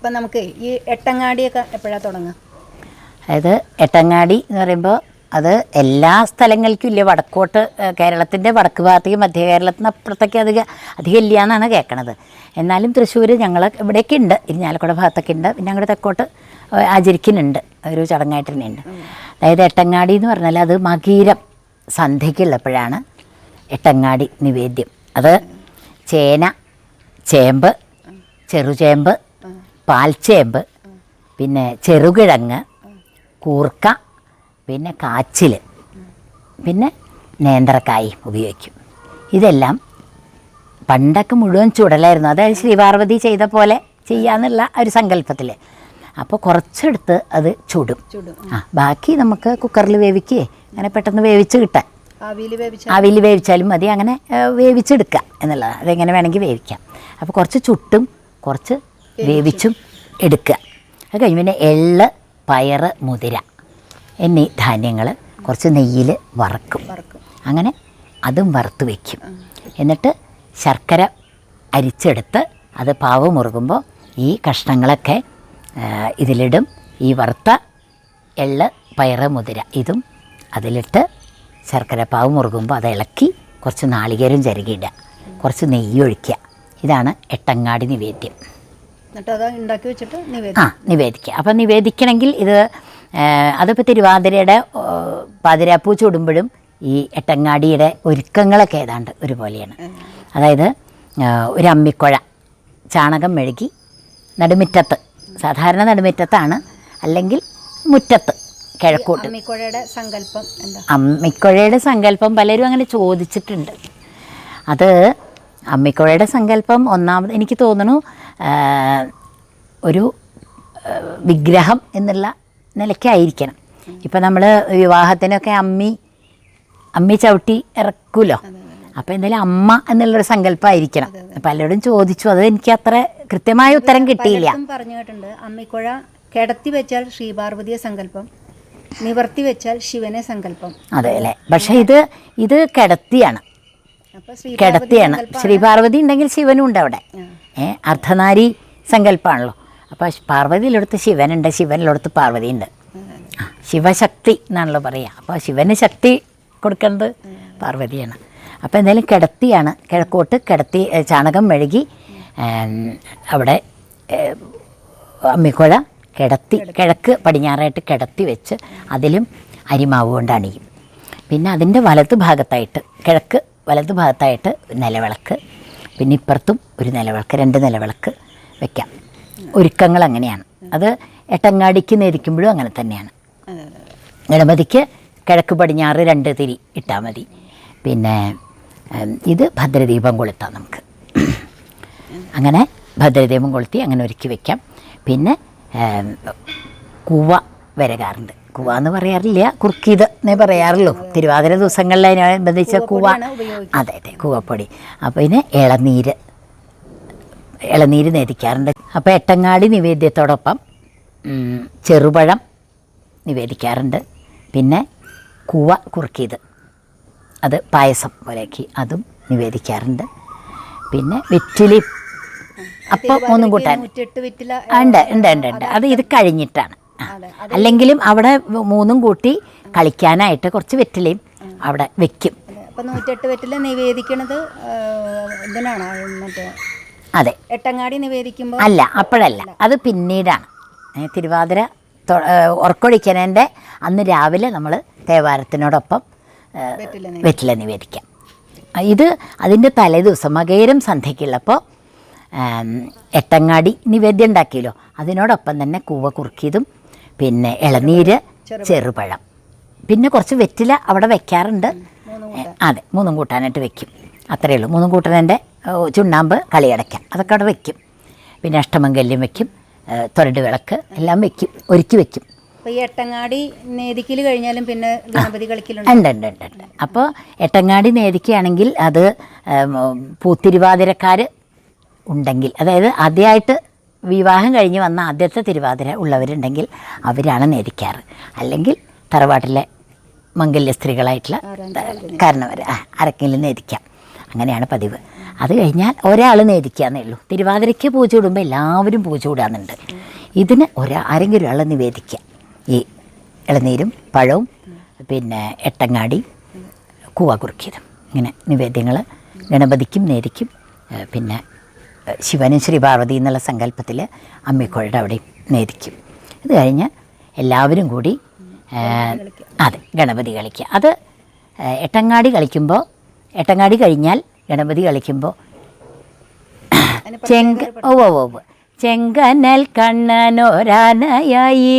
ഇപ്പം നമുക്ക് ഈ എട്ടങ്ങാടിയൊക്കെ എപ്പോഴാണ് തുടങ്ങുക? അതായത് എട്ടങ്ങാടി എന്ന് പറയുമ്പോൾ അത് എല്ലാ സ്ഥലങ്ങൾക്കും ഇല്ല. വടക്കോട്ട് കേരളത്തിന്റെ വടക്ക് ഭാഗത്തേക്ക് മധ്യ കേരളത്തിന് അപ്പുറത്തേക്ക് അധികം അധികം ഇല്ല എന്നാണ് കേൾക്കണത്. എന്നാലും തൃശ്ശൂർ ഞങ്ങൾ ഇവിടെയൊക്കെ ഉണ്ട് ഇരിഞ്ഞാലക്കുട ഭാഗത്തൊക്കെ ഉണ്ട് പിന്നെ ഞങ്ങളുടെ തെക്കോട്ട് ആചരിക്കുന്നുണ്ട്. ഒരു ചടങ്ങായിട്ട് തന്നെയുണ്ട്. അതായത് എട്ടങ്ങാടി എന്ന് പറഞ്ഞാൽ അത് മകീരം സന്ധ്യയ്ക്കുള്ളപ്പോഴാണ് എട്ടങ്ങാടി നിവേദ്യം. അത് ചേന ചേമ്പ് ചെറുചേമ്പ് പാൽച്ചേമ്പ് പിന്നെ ചെറുകിഴങ്ങ് കൂർക്ക പിന്നെ കാച്ചിൽ പിന്നെ നേന്ത്രക്കായും ഉപയോഗിക്കും. ഇതെല്ലാം പണ്ടൊക്കെ മുഴുവൻ ചുടലായിരുന്നു. അതായത് ശ്രീപാർവതി ചെയ്ത പോലെ ചെയ്യാന്നുള്ള ഒരു സങ്കല്പത്തിൽ അപ്പോൾ കുറച്ചെടുത്ത് അത് ചുടും. ആ. ബാക്കി നമുക്ക് കുക്കറിൽ വേവിക്കുകയെ അങ്ങനെ പെട്ടെന്ന് വേവിച്ച് കിട്ടാൻ. ആവിയിൽ വേവിച്ചാലും മതി. അങ്ങനെ വേവിച്ചെടുക്കാം വേവിച്ചെടുക്കുക എന്നുള്ളത് അതെങ്ങനെ വേണമെങ്കിൽ വേവിക്കാം. അപ്പോൾ കുറച്ച് ചുട്ടും കുറച്ച് വേവിച്ചും എടുക്കുക. അത് കഴിഞ്ഞ് പിന്നെ എള്ള് പയറ് മുതിര എന്നീ ധാന്യങ്ങൾ കുറച്ച് നെയ്യിൽ വറക്കും. അങ്ങനെ അതും വറുത്ത് വയ്ക്കും എന്നിട്ട് ശർക്കര അരിച്ചെടുത്ത് അത് പാവ് മുറുകുമ്പോൾ ഈ കഷ്ണങ്ങളൊക്കെ ഇതിലിടും. ഈ വറുത്ത എള്ള് പയറ് മുതിര ഇതും അതിലിട്ട് ശർക്കര പാവ് മുറുകുമ്പോൾ അത് ഇളക്കി കുറച്ച് നാളികേരം ചരുകിയിടുക കുറച്ച് നെയ്യ് ഒഴിക്കുക ഇതാണ് എട്ടങ്ങാടി നിവേദ്യം. ഉണ്ടാക്കി വെച്ചിട്ട് ആ നിവേദിക്കുക. അപ്പം നിവേദിക്കണമെങ്കിൽ ഇത് അതിപ്പോൾ തിരുവാതിരയുടെ പാതിരാപ്പൂ ചൂടുമ്പോഴും ഈ എട്ടങ്ങാടിയുടെ ഒരുക്കങ്ങളൊക്കെ ഏതാണ്ട് ഒരുപോലെയാണ്. അതായത് ഒരു അമ്മിക്കുഴ ചാണകം മെഴുകി നടുമുറ്റത്ത് സാധാരണ നടുമുറ്റത്താണ് അല്ലെങ്കിൽ മുറ്റത്ത് കിഴക്കോട്ട്. അമ്മിക്കുഴയുടെ സങ്കല്പം അമ്മിക്കുഴയുടെ സങ്കല്പം പലരും അങ്ങനെ ചോദിച്ചിട്ടുണ്ട്. അത് അമ്മിക്കുഴയുടെ സങ്കല്പം ഒന്നാമത് എനിക്ക് തോന്നുന്നു ഒരു വിഗ്രഹം എന്നുള്ള നിലയ്ക്കായിരിക്കണം. ഇപ്പം നമ്മൾ വിവാഹത്തിനൊക്കെ അമ്മി അമ്മി ചവിട്ടി ഇറക്കുമല്ലോ അപ്പോൾ എന്തായാലും അമ്മ എന്നുള്ളൊരു സങ്കല്പമായിരിക്കണം പലരോടും ചോദിച്ചു അത് എനിക്ക് അത്ര കൃത്യമായ ഉത്തരം കിട്ടിയില്ല. പറഞ്ഞു കേട്ടിട്ടുണ്ട് അമ്മിക്കുഴ കിടത്തി വെച്ചാൽ ശ്രീപാർവതിയെ സങ്കല്പം നിവർത്തി വെച്ചാൽ ശിവനെ സങ്കല്പം. അതെ അല്ലേ? പക്ഷേ ഇത് ഇത് കിടത്തിയാണ്. കിടത്തിയാണ്. ശ്രീപാർവതി ഉണ്ടെങ്കിൽ ശിവനും ഉണ്ട് അവിടെ. ഏഹ് അർദ്ധനാരി സങ്കല്പമാണല്ലോ അപ്പോൾ പാർവതിയിലെടുത്ത് ശിവനുണ്ട് ശിവനിലെടുത്ത് പാർവതി ഉണ്ട് ആ, ശിവശക്തി എന്നാണല്ലോ പറയുക അപ്പോൾ ശിവന് ശക്തി കൊടുക്കേണ്ടത് പാർവതിയാണ്. അപ്പോൾ എന്തായാലും കിടത്തിയാണ് കിഴക്കോട്ട് കിടത്തി ചാണകം മെഴുകി അവിടെ അമ്മിക്കുഴ കിടത്തി കിഴക്ക് പടിഞ്ഞാറായിട്ട് കിടത്തി വെച്ച് അതിലും അരിമാവ് കൊണ്ട് അണിയും. പിന്നെ അതിന്റെ വലത് ഭാഗത്തായിട്ട് കിഴക്ക് വലത് ഭാഗത്തായിട്ട് നിലവിളക്ക് പിന്നെ ഇപ്പുറത്തും ഒരു നിലവിളക്ക് രണ്ട് നിലവിളക്ക് വെക്കാം. ഒരുക്കങ്ങൾ അങ്ങനെയാണ്. അത് എട്ടങ്ങാടിക്ക് നേരിക്കുമ്പോഴും അങ്ങനെ തന്നെയാണ്. ഗണപതിക്ക് കിഴക്ക് പടിഞ്ഞാറ് രണ്ട് തിരി ഇട്ടാൽ മതി. പിന്നെ ഇത് ഭദ്രദീപം കൊളുത്താം നമുക്ക്. അങ്ങനെ ഭദ്രദീപം കൊളുത്തി അങ്ങനെ ഒരുക്കി വെക്കാം. പിന്നെ കുവ വരകാറുണ്ട്. കുവ എന്ന് പറയാറില്ല കുർക്കീത് എന്നേ പറയാറുള്ളൂ. തിരുവാതിര ദിവസങ്ങളിൽ അതിനനുബന്ധിച്ച കുവ അതെ അതെ കുവപ്പൊടി. അപ്പോൾ ഇതിന് ഇളനീര് ഇളനീര് നേദിക്കാറുണ്ട് അപ്പോൾ എട്ടങ്ങാടി നിവേദ്യത്തോടൊപ്പം ചെറുപഴം നിവേദിക്കാറുണ്ട്. പിന്നെ കുവ കുറുക്കിയത് അത് പായസം പോലെയാക്കി അതും നിവേദിക്കാറുണ്ട്. പിന്നെ വെറ്റിലി അപ്പം മൂന്നും കൂട്ടാൻ. ഉണ്ട് ഉണ്ട് ഉണ്ട് ഉണ്ട്. അത് ഇത് കഴിഞ്ഞിട്ടാണ്. അല്ലെങ്കിലും അവിടെ മൂന്നും കൂട്ടി കളിക്കാനായിട്ട് കുറച്ച് വെറ്റിലയും അവിടെ വെക്കും. അപ്പൊ നൂറ്റെട്ട് വെറ്റില നിവേദിക്കണത് ആ, ഇതിനാണ്? മറ്റേ അതെ. എട്ടങ്ങാടി നിവേദിക്കുമ്പോൾ അല്ല അപ്പോഴല്ല. അത് പിന്നീടാണ്. തിരുവാതിര ഉറക്കൊഴിക്കണേന്റെ അന്ന് രാവിലെ നമ്മൾ തേവാരത്തിനോടൊപ്പം വെറ്റില വെറ്റില നിവേദിക്കാം. ഇത് അതിന്റെ തലേദിവസം മകേരം സന്ധ്യയ്ക്കുള്ളപ്പോൾ എട്ടങ്ങാടി നിവേദ്യം ഉണ്ടാക്കിയല്ലോ. അതിനോടൊപ്പം തന്നെ കൂവ കുറുക്കിയതും പിന്നെ ഇളനീര് ചെറുപഴം. പിന്നെ കുറച്ച് വെറ്റില അവിടെ വെക്കാറുണ്ട്. അതെ മൂന്നും കൂട്ടാനായിട്ട് വെക്കും. അത്രയേ ഉള്ളൂ. മൂന്നും കൂട്ടാനന്റെ ചുണ്ണാമ്പ് കളിയടയ്ക്കാം. അതൊക്കെ അവിടെ വെക്കും. പിന്നെ അഷ്ടമംഗല്യം വെക്കും. തൊരട് വിളക്ക് എല്ലാം വെക്കും. ഒരുക്കി വെക്കും. അപ്പോൾ ഈ എട്ടങ്ങാടി നേതിക്കൽ കഴിഞ്ഞാലും പിന്നെ ഗണപതി കളിക്കലുണ്ട്. ഉണ്ട് ഉണ്ട് ഉണ്ട് ഉണ്ട്. അപ്പോൾ എട്ടങ്ങാടി നേതിക്കുകയാണെങ്കിൽ അത് പൂത്തിരുവാതിരക്കാർ ഉണ്ടെങ്കിൽ അതായത് ആദ്യമായിട്ട് വിവാഹം കഴിഞ്ഞ് വന്ന ആദ്യത്തെ തിരുവാതിര ഉള്ളവരുണ്ടെങ്കിൽ അവരാണ് നേരിക്കാറ്. അല്ലെങ്കിൽ തറവാട്ടിലെ മംഗല്യ സ്ത്രീകളായിട്ടുള്ള കാരണവർ അരക്കെങ്കിലും നേരിക്കാം. അങ്ങനെയാണ് പതിവ്. അത് കഴിഞ്ഞാൽ ഒരാൾ നേദിക്കാന്നേ ഉള്ളൂ. തിരുവാതിരയ്ക്ക് പൂജ ഇടുമ്പോൾ എല്ലാവരും പൂജ ഇടാന്നുണ്ട് ഇതിന് ഒരാ ആരെങ്കിലും ഒരാൾ നിവേദിക്കുക. ഈ ഇളനീരും പഴവും പിന്നെ എട്ടങ്ങാടി കൂവ കുറുക്കിയതും ഇങ്ങനെ നിവേദ്യങ്ങൾ ഗണപതിക്കും നേരിക്കും പിന്നെ ശിവനും ശ്രീ പാർവതി എന്നുള്ള സങ്കല്പത്തിൽ അമ്മിക്കോഴയുടെ അവിടെ നേദിക്കും ഇത് കഴിഞ്ഞ് എല്ലാവരും കൂടി അതെ ഗണപതി കളിക്കുക. അത് എട്ടങ്ങാടി കളിക്കുമ്പോൾ എട്ടങ്ങാടി കഴിഞ്ഞാൽ ഗണപതി കളിക്കുമ്പോൾ ചെങ്ക ഓ ഓ ഓ ഓ. ചെങ്കനൽ കണ്ണനൊരാനയായി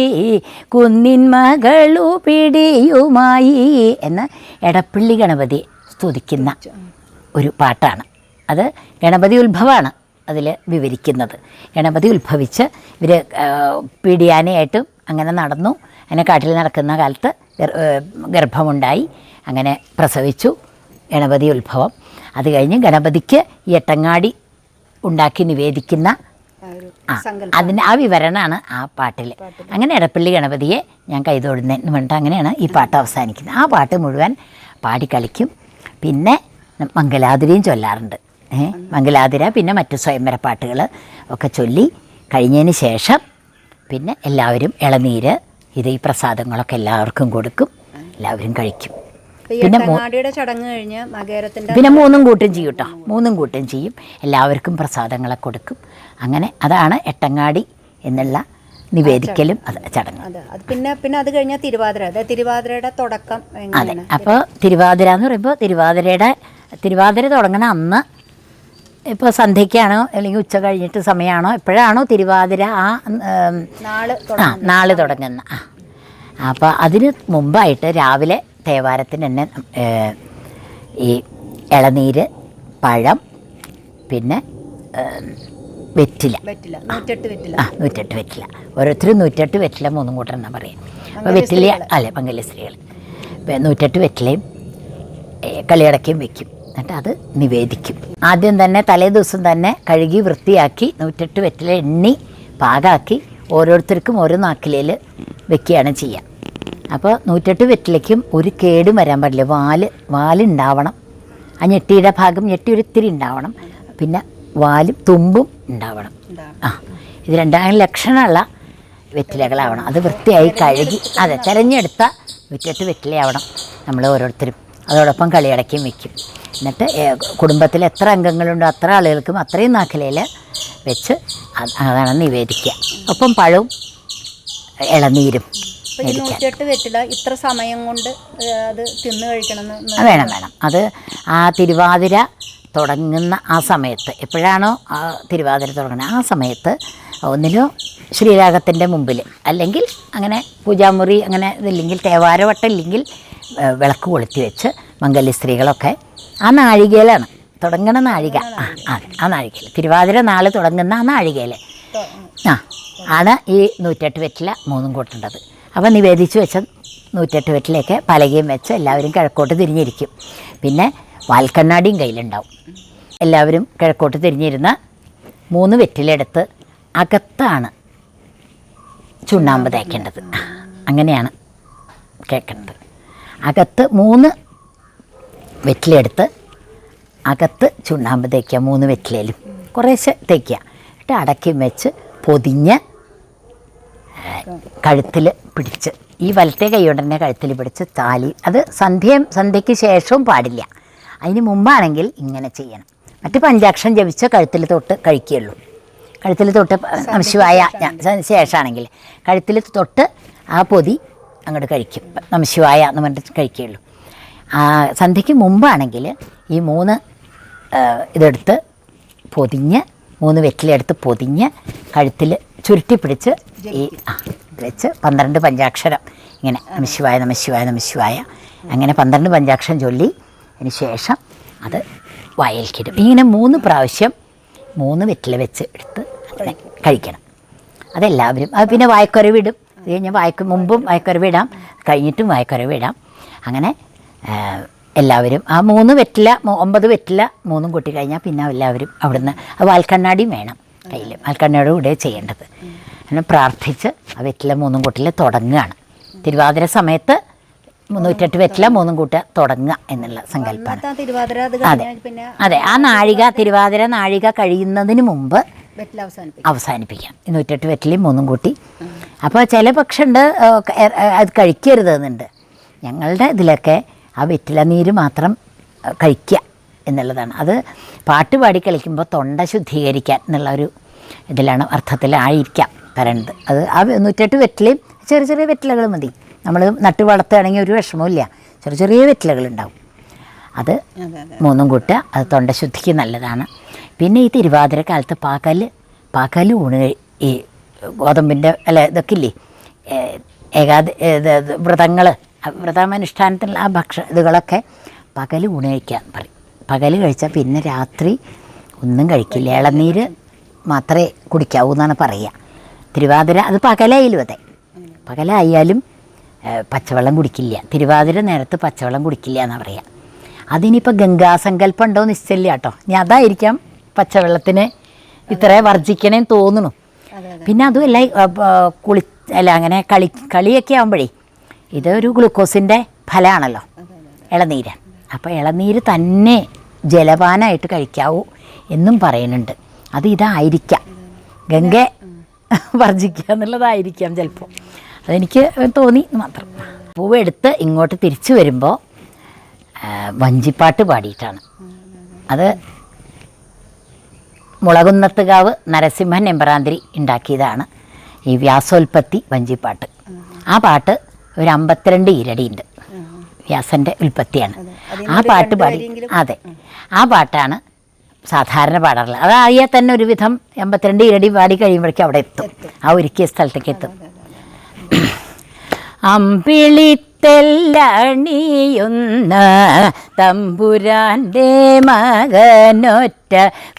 കുന്നിൻ മകളു പിടിയുമായി എന്ന് എടപ്പള്ളി ഗണപതി സ്തുതിക്കുന്ന ഒരു പാട്ടാണ്. അത് ഗണപതി ഉത്ഭവമാണ്. അതിൽ വിവരിക്കുന്നത്. ഗണപതി ഉത്ഭവിച്ച് ഇവർ പീഡിയാനയായിട്ടും അങ്ങനെ നടന്നു. അങ്ങനെ കാട്ടിൽ നടക്കുന്ന കാലത്ത് ഗർഭമുണ്ടായി. അങ്ങനെ പ്രസവിച്ചു ഗണപതി ഉത്ഭവം. അത് കഴിഞ്ഞ് ഗണപതിക്ക് ഈ എട്ടങ്ങാടി ഉണ്ടാക്കി നിവേദിക്കുന്ന അതിന് ആ വിവരണമാണ് ആ പാട്ടിൽ. അങ്ങനെ എടപ്പള്ളി ഗണപതിയെ ഞാൻ കൈതൊടുന്നതെന്ന് പറഞ്ഞിട്ട് അങ്ങനെയാണ് ഈ പാട്ട് അവസാനിക്കുന്നത്. ആ പാട്ട് മുഴുവൻ പാടി കളിക്കും. പിന്നെ മംഗലാതിരിയും ചൊല്ലാറുണ്ട്. മംഗലാതിര പിന്നെ മറ്റു സ്വയംവര പാട്ടുകൾ ഒക്കെ ചൊല്ലി കഴിഞ്ഞതിന് ശേഷം പിന്നെ എല്ലാവരും ഇളനീര് ഇത് ഈ പ്രസാദങ്ങളൊക്കെ എല്ലാവർക്കും കൊടുക്കും എല്ലാവരും കഴിക്കും. പിന്നെ ചടങ്ങ് കഴിഞ്ഞ് പിന്നെ മൂന്നും കൂട്ടും ചെയ്യും കേട്ടോ മൂന്നും കൂട്ടും ചെയ്യും. എല്ലാവർക്കും പ്രസാദങ്ങളെ കൊടുക്കും. അങ്ങനെ അതാണ് എട്ടങ്ങാടി എന്നുള്ള നിവേദിക്കലും അത്. ചടങ്ങ് പിന്നെ പിന്നെ അത് കഴിഞ്ഞാൽ തിരുവാതിര. അതെ തിരുവാതിരയുടെ തുടക്കം അതെ. അപ്പോൾ തിരുവാതിര എന്ന് പറയുമ്പോൾ തിരുവാതിരയുടെ തിരുവാതിര തുടങ്ങുന്ന അന്ന് ഇപ്പോൾ സന്ധ്യയ്ക്കാണോ അല്ലെങ്കിൽ ഉച്ച കഴിഞ്ഞിട്ട് സമയമാണോ? എപ്പോഴാണോ തിരുവാതിര ആ ആ നാൾ തുടങ്ങുന്ന ആ. അപ്പോൾ അതിന് മുമ്പായിട്ട് രാവിലെ തേവാരത്തിന് തന്നെ ഈ ഇളനീര് പഴം പിന്നെ വെറ്റില. ആ നൂറ്റെട്ട് വെറ്റില. ഓരോരുത്തരും നൂറ്റെട്ട് വെറ്റില മൂന്നും കൂട്ടെണ്ണ പറയും. അപ്പോൾ വെറ്റില അല്ലേ പങ്കല സ്ത്രീകൾ നൂറ്റെട്ട് വെറ്റിലയും കളിയടക്കയും വെക്കും. എന്നിട്ട് അത് നിവേദിക്കും. ആദ്യം തന്നെ തലേ ദിവസം തന്നെ കഴുകി വൃത്തിയാക്കി നൂറ്റെട്ട് വെറ്റില എണ്ണി പാകാക്കി ഓരോരുത്തർക്കും ഓരോ നാക്കിലേൽ വെക്കുകയാണ് ചെയ്യുക. അപ്പോൾ നൂറ്റെട്ട് വെറ്റിലയ്ക്കും ഒരു കേടും വരാൻ പാടില്ല. വാൽ വാലുണ്ടാവണം. ആ ഞെട്ടിയുടെ ഭാഗം ഞെട്ടി ഒരിത്തിരി ഉണ്ടാവണം. പിന്നെ വാലും തുമ്പും ഉണ്ടാവണം. ഉണ്ടാവും. ആ ഇത് രണ്ടാം ലക്ഷണമുള്ള വെറ്റിലകളാവണം. അത് വൃത്തിയായി കഴുകി അതെ തിരഞ്ഞെടുത്ത വിറ്റിട്ട് വെറ്റിലയാവണം നമ്മൾ ഓരോരുത്തരും. അതോടൊപ്പം കളിയടക്കിയും വെക്കും. എന്നിട്ട് കുടുംബത്തിൽ എത്ര അംഗങ്ങളുണ്ടോ അത്ര ആളുകൾക്കും അത്രയും നാക്കിലയിൽ വെച്ച് അത് അതാണ് നിവേദിക്കുക. ഒപ്പം പഴവും ഇളനീരും വെറ്റില ഇത്ര സമയം കൊണ്ട് അത് തിന്നു കഴിക്കണം വേണം വേണം. അത് ആ തിരുവാതിര തുടങ്ങുന്ന ആ സമയത്ത് എപ്പോഴാണോ ആ തിരുവാതിര തുടങ്ങുന്നത് ആ സമയത്ത് ഒന്നിലോ ശ്രീരാഗത്തിന്റെ മുമ്പിൽ അല്ലെങ്കിൽ അങ്ങനെ പൂജാമുറി അങ്ങനെ ഇതില്ലെങ്കിൽ തേവാരവട്ടം ഇല്ലെങ്കിൽ വിളക്ക് കൊളുത്തി വെച്ച് മംഗല്യ സ്ത്രീകളൊക്കെ ആ നാഴികയിലാണ് തുടങ്ങണ നാഴിക. ആ അതെ ആ നാഴികയിൽ തിരുവാതിര നാളെ തുടങ്ങുന്ന ആ നാഴികയിൽ ആ ആണ് ഈ നൂറ്റെട്ട് വെറ്റില മൂന്നും കൂട്ടേണ്ടത്. അപ്പോൾ നിവേദിച്ച് വെച്ച നൂറ്റെട്ട് വെറ്റിലയൊക്കെ പലകയും വെച്ച് എല്ലാവരും കിഴക്കോട്ട് തിരിഞ്ഞിരിക്കും. പിന്നെ വാൽക്കണ്ണാടിയും കയ്യിലുണ്ടാവും. എല്ലാവരും കിഴക്കോട്ട് തിരിഞ്ഞിരുന്ന മൂന്ന് വെറ്റിലെടുത്ത് അകത്താണ് ചുണ്ണാമ്പ് തേക്കേണ്ടത്. അങ്ങനെയാണ് കേൾക്കേണ്ടത് അകത്ത് മൂന്ന് വെറ്റിലെടുത്ത് അകത്ത് ചുണ്ണാമ്പ് തേക്കുക മൂന്ന് വെറ്റിലയിലും. കുറേശ്ശെ തേക്കുക. എന്നിട്ട് അടക്കി വെച്ച് പൊതിഞ്ഞ് കഴുത്തിൽ പിടിച്ച്. ഈ വലത്തെ കൈ കൊണ്ട് തന്നെ കഴുത്തിൽ പിടിച്ച് താലി. അത് സന്ധ്യ സന്ധ്യയ്ക്ക് ശേഷവും പാടില്ല. അതിന് മുമ്പാണെങ്കിൽ ഇങ്ങനെ ചെയ്യണം. മറ്റ് പഞ്ചാക്ഷം ജപിച്ച് കഴുത്തിൽ തൊട്ട് കഴിക്കുകയുള്ളൂ. കഴുത്തിൽ തൊട്ട് നമശിവായ ശേഷമാണെങ്കിൽ കഴുത്തിൽ തൊട്ട് ആ പൊതി അങ്ങോട്ട് കഴിക്കും. നമശിവായ എന്ന് പറഞ്ഞിട്ട് കഴിക്കുകയുള്ളൂ. സന്ധ്യയ്ക്ക് മുമ്പാണെങ്കിൽ ഈ മൂന്ന് ആ, ഇതെടുത്ത് പൊതിഞ്ഞ് മൂന്ന് വെറ്റിലെടുത്ത് പൊതിഞ്ഞ് കഴുത്തിൽ ചുരുട്ടി പിടിച്ച് ഈ ആ വെച്ച് പന്ത്രണ്ട് പഞ്ചാക്ഷരം ഇങ്ങനെ നമശിവായ നമശിവായ നമശിവായ അങ്ങനെ പന്ത്രണ്ട് പഞ്ചാക്ഷരം ചൊല്ലി അതിന് ശേഷം അത് വയൽക്കിടും. ഇങ്ങനെ മൂന്ന് പ്രാവശ്യം മൂന്ന് വെറ്റില വെച്ച് എടുത്ത് അങ്ങനെ കഴിക്കണം. അതെല്ലാവരും അത് പിന്നെ വായക്കുരവിടും. അത് കഴിഞ്ഞാൽ വായക്ക് മുമ്പും വായക്കുരവിടാം കഴിഞ്ഞിട്ടും വായക്കുരവിടാം. അങ്ങനെ ആ, എല്ലാവരും. ആ മൂന്ന് വെറ്റില ഒമ്പത് വെറ്റില മൂന്നും കൂട്ടി കഴിഞ്ഞാൽ പിന്നെ എല്ലാവരും അവിടുന്ന് ആ വാൽക്കണ്ണാടിയും വേണം കയ്യിൽ വാൽക്കണ്ണാടി കൂടെ ചെയ്യേണ്ടത്. അങ്ങനെ പ്രാർത്ഥിച്ച് ആ വെറ്റില മൂന്നും കൂട്ടിൽ തുടങ്ങുകയാണ്. തിരുവാതിര സമയത്ത് മുന്നൂറ്റെട്ട് വെറ്റില മൂന്നും കൂട്ടുക തുടങ്ങുക എന്നുള്ള സങ്കല്പമാണ്. അത് അതെ. പിന്നെ അതെ. ആ നാഴിക തിരുവാതിര നാഴിക കഴിയുന്നതിന് മുമ്പ് അവസാനിപ്പിക്കും. നൂറ്റെട്ട് വെറ്റിലയും മൂന്നും കൂട്ടി. അപ്പോൾ ചില പക്ഷമുണ്ട് അത് കഴിക്കരുത് എന്നുണ്ട് ഞങ്ങളുടെ ഇതിലൊക്കെ ആ വെറ്റില നീര് മാത്രം കഴിക്കുക എന്നുള്ളതാണ്. അത് പാട്ട് പാടി കളിക്കുമ്പോൾ തൊണ്ട ശുദ്ധീകരിക്കാൻ എന്നുള്ള ഒരു ഇതിലാണ് അർത്ഥത്തിൽ ആയിരിക്കാം പറയണത്. അത് ആ നൂറ്റെട്ട് വെറ്റിലയും ചെറിയ ചെറിയ വെറ്റിലകൾ മതി. നമ്മൾ നട്ട് വളർത്തുകയാണെങ്കിൽ ഒരു വിഷമവും ചെറിയ ചെറിയ വെറ്റിലകളുണ്ടാവും. അത് മൂന്നും കൂട്ടുക അത് തൊണ്ട ശുദ്ധിക്ക് നല്ലതാണ്. പിന്നെ ഈ തിരുവാതിര കാലത്ത് പകൽ പകൽ ഊണ് ഈ ഗോതമ്പിന്റെ അല്ല ഇതൊക്കെ ഇല്ലേ? ഏകാദ വ്രതങ്ങൾ വ്രതാനുഷ്ഠാനത്തിലുള്ള ആ ഭക്ഷ ഇതുകളൊക്കെ പകൽ ഊണ് കഴിക്കാൻ പറയും. പകൽ കഴിച്ചാൽ പിന്നെ രാത്രി ഒന്നും കഴിക്കില്ല. ഇളനീര് മാത്രമേ കുടിക്കാവൂ എന്നാണ് പറയുക. തിരുവാതിര അത് പകലായാലും അതെ. പകലായാലും പച്ചവെള്ളം കുടിക്കില്ല. തിരുവാതിര നേരത്ത് പച്ചവെള്ളം കുടിക്കില്ല എന്നാണ് പറയുക. അതിനിപ്പോൾ ഗംഗാസങ്കല്പം ഉണ്ടോ നിശ്ചയില്ല കേട്ടോ. ഇനി അതായിരിക്കാം പച്ചവെള്ളത്തിന് ഇത്ര വർജിക്കണേന്ന് തോന്നുന്നു. അതെ പിന്നെ അതുമല്ല കുളി അല്ല അങ്ങനെ കളി കളിയൊക്കെ ആകുമ്പോഴേ ഇതൊരു ഗ്ലൂക്കോസിന്റെ ഫലമാണല്ലോ ഇളനീര്. അപ്പോൾ ഇളനീര് തന്നെ ജലപാനായിട്ട് കഴിക്കാവൂ എന്നും പറയുന്നുണ്ട്. അത് ഇതായിരിക്കാം. ഗംഗ വർജിക്കുക എന്നുള്ളതായിരിക്കാം ചിലപ്പോൾ അതെനിക്ക് തോന്നി മാത്രം. പൂവെടുത്ത് ഇങ്ങോട്ട് തിരിച്ചു വരുമ്പോൾ വഞ്ചിപ്പാട്ട് പാടിയിട്ടാണ്. അത് മുളകുന്നത്തുകാവ് നരസിംഹൻ എമ്പറാന്തിരി ഉണ്ടാക്കിയതാണ് ഈ വ്യാസോൽപ്പത്തി വഞ്ചിപ്പാട്ട്. ആ പാട്ട് ഒരു അമ്പത്തിരണ്ട് ഉണ്ട് വ്യാസന്റെ ഉൽപ്പത്തിയാണ്. ആ പാട്ട് പാടി അതെ. ആ പാട്ടാണ് സാധാരണ പാടാറുള്ളത്. അത് അറിയാൻ തന്നെ ഒരുവിധം എൺപത്തിരണ്ട് ഇരടി പാടി കഴിയുമ്പോഴേക്കും അവിടെ എത്തും. ആ ഒരുക്കിയ സ്ഥലത്തേക്ക് എത്തും. അമ്പിളിത്തെല്ലണിയുന്ന തമ്പുരാന്റെ മകനൊറ്റ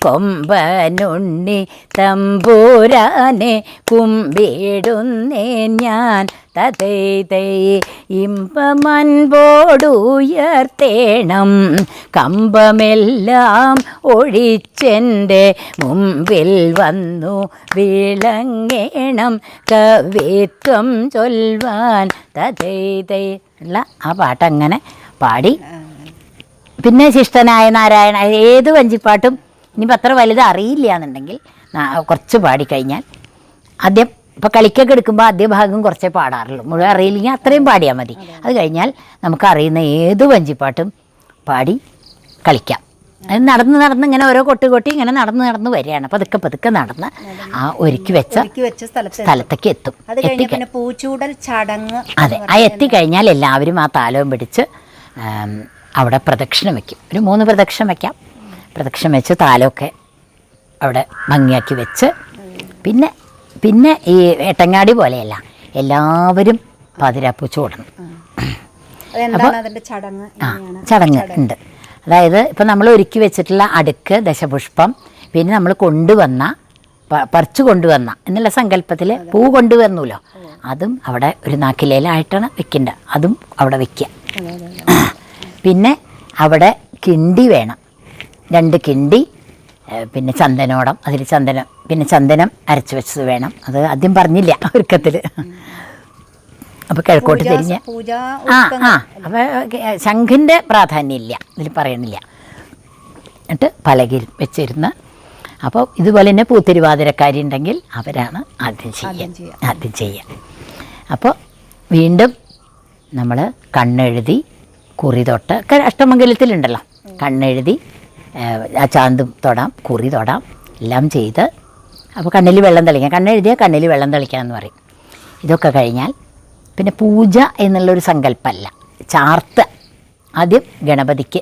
കൊമ്പനുണ്ണി തമ്പൂരാനെ കുമ്പിടുന്നേ ഞാൻ. തതേ തേ ഇമ്പമൻപോടുയർത്തേണം. കമ്പമെല്ലാം ഒഴിച്ചെന്റെ മുമ്പിൽ വന്നു വിളങ്ങേണം. കവിത്വം ചൊൽവാൻ. തതേ തേ ഉള്ള ആ പാട്ടങ്ങനെ പാടി. പിന്നെ ശിഷ്ടനായ നാരായണ ഏത് വഞ്ചിപ്പാട്ടും ഇനിയിപ്പോൾ അത്ര വലുത് അറിയില്ല എന്നുണ്ടെങ്കിൽ കുറച്ച് പാടിക്കഴിഞ്ഞാൽ ആദ്യം ഇപ്പോൾ കളിക്കൊക്കെ എടുക്കുമ്പോൾ ആദ്യ ഭാഗം കുറച്ചേ പാടാറുള്ളൂ. മുഴുവൻ അറിയില്ലെങ്കിൽ അത്രയും പാടിയാൽ മതി. അത്. കഴിഞ്ഞാൽ നമുക്ക് അറിയുന്ന ഏത് വഞ്ചിപ്പാട്ടും പാടി കളിക്കാം. അത് നടന്ന് നടന്ന് ഇങ്ങനെ ഓരോ കൊട്ടി കൊട്ടി ഇങ്ങനെ നടന്ന് നടന്ന് വരികയാണ്. പതുക്കെ പതുക്കെ നടന്ന് ആ ഒരുക്കി വെച്ച സ്ഥലത്തേക്ക് എത്തും. പൂച്ചൂടൽ ചടങ്ങ് അതെ. ആ എത്തിക്കഴിഞ്ഞാൽ എല്ലാവരും ആ താലവും പിടിച്ച് അവിടെ പ്രദക്ഷിണം വയ്ക്കും ഒരു മൂന്ന് പ്രദക്ഷിണം വയ്ക്കാം പ്രദക്ഷിണം വെച്ച് താലമൊക്കെ അവിടെ ഭംഗിയാക്കി വെച്ച് പിന്നെ പിന്നെ ഈ ഏട്ടങ്ങാടി പോലെയല്ല എല്ലാവരും പാതിരാപ്പൂച്ച ഓടണം ചടങ്ങ്? ആ ചടങ്ങ് ഉണ്ട്. അതായത് ഇപ്പം നമ്മൾ ഒരുക്കി വെച്ചിട്ടുള്ള അടുക്ക് ദശപുഷ്പം പിന്നെ നമ്മൾ കൊണ്ടുവന്ന പറിച്ച് കൊണ്ടുവന്ന എന്നുള്ള സങ്കല്പത്തിൽ പൂ കൊണ്ടുവന്നല്ലോ അതും അവിടെ ഒരു നാക്കിലയിലായിട്ടാണ് വെക്കേണ്ടത്. അതും അവിടെ വെക്കുക. പിന്നെ അവിടെ കിണ്ടി വേണം. രണ്ട് കിണ്ടി പിന്നെ ചന്ദനോടം. അതിൽ ചന്ദനം പിന്നെ ചന്ദനം അരച്ചു വെച്ചത് വേണം. അത് ആദ്യം പറഞ്ഞില്ല ഒരുക്കത്തിൽ അപ്പോൾ കിഴക്കോട്ട് തിരിഞ്ഞ്. ആ ആ. അപ്പോൾ ശംഖിന്റെ പ്രാധാന്യം ഇല്ല. ഇതിൽ പറയണില്ല. എന്നിട്ട് പലകിൽ വെച്ചിരുന്ന്. അപ്പോൾ ഇതുപോലെ തന്നെ പൂത്തിരുവാതിരക്കാരി ഉണ്ടെങ്കിൽ അവരാണ് ആദ്യം ചെയ്യുക. ആദ്യം ചെയ്യുക. അപ്പോൾ വീണ്ടും നമ്മൾ കണ്ണെഴുതി കുറി തൊട്ട് അഷ്ടമംഗലത്തിലുണ്ടല്ലോ. കണ്ണെഴുതി ആ ചാന്തും തൊടാം കുറി തൊടാം എല്ലാം ചെയ്ത് അപ്പോൾ കണ്ണിൽ വെള്ളം തളിക്കാം. കണ്ണെഴുതിയാൽ കണ്ണിൽ വെള്ളം തെളിക്കണം എന്ന് പറയും. ഇതൊക്കെ കഴിഞ്ഞാൽ പിന്നെ പൂജ എന്നുള്ളൊരു സങ്കല്പമല്ല. ചാർത്ത്. ആദ്യം ഗണപതിക്ക്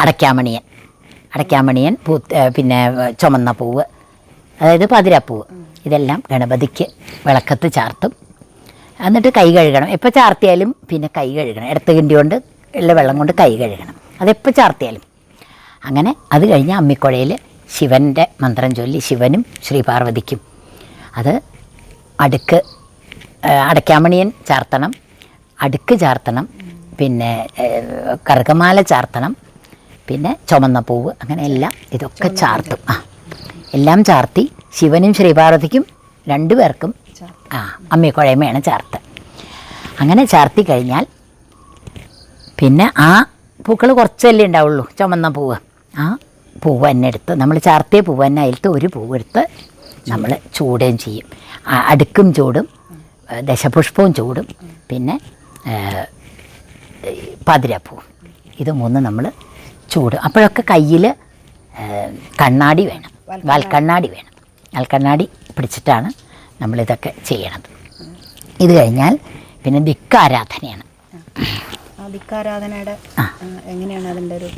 അടയ്ക്കാമണിയൻ. അടയ്ക്കാമണിയൻ പൂ പിന്നെ ചുമന്ന പൂവ് അതായത് പതിരപ്പൂവ്. ഇതെല്ലാം ഗണപതിക്ക് വിളക്കത്ത് ചാർത്തും. എന്നിട്ട് കൈ കഴുകണം. എപ്പോൾ ചാർത്തിയാലും പിന്നെ കൈ കഴുകണം. ഇടത്ത് കിണ്ടി കൊണ്ട് ഉള്ള വെള്ളം കൊണ്ട് കൈ കഴുകണം. അതെപ്പോൾ ചാർത്തിയാലും. അങ്ങനെ അത് കഴിഞ്ഞ് അമ്മിക്കുഴയിൽ ശിവന്റെ മന്ത്രം ചൊല്ലി ശിവനും ശ്രീപാർവതിക്കും. അത് അടുക്ക് അടയ്ക്കാമണിയൻ ചാർത്തണം അടുക്ക് ചാർത്തണം പിന്നെ കറുകമാല ചാർത്തണം പിന്നെ ചുമന്ന പൂവ് അങ്ങനെ എല്ലാം ഇതൊക്കെ ചാർത്തും. ആ എല്ലാം ചാർത്തി ശിവനും ശ്രീപാർവതിക്കും രണ്ടുപേർക്കും ആ അമ്മിക്കുഴമയാണ് ചേർത്ത്. അങ്ങനെ ചേർത്തി കഴിഞ്ഞാൽ പിന്നെ ആ പൂക്കൾ കുറച്ചല്ലേ ഉണ്ടാവുള്ളൂ ചുമന്ന പൂവ്. ആ പൂവ് തന്നെ എടുത്ത് നമ്മൾ ചേർത്തിയ പൂവ് തന്നെ അതിലത്തെ ഒരു പൂവെടുത്ത് നമ്മൾ ചൂടുകയും ചെയ്യും. ആ, അടുക്കും ചൂടും ദശപുഷ്പവും ചൂടും പിന്നെ പാതിരാപ്പൂവും ഇത് മൂന്ന് നമ്മൾ ചൂട്. അപ്പോഴൊക്കെ കയ്യിൽ കണ്ണാടി വേണം. വാൽക്കണ്ണാടി വേണം. വാൽക്കണ്ണാടി പിടിച്ചിട്ടാണ് നമ്മളിതൊക്കെ ചെയ്യണത് ഇത് കഴിഞ്ഞാൽ പിന്നെ ദിക്കാരാധനയാണ്. ദിക്കാരാധനയുടെ എങ്ങനെയാണ് അതിന്റെ ഒരു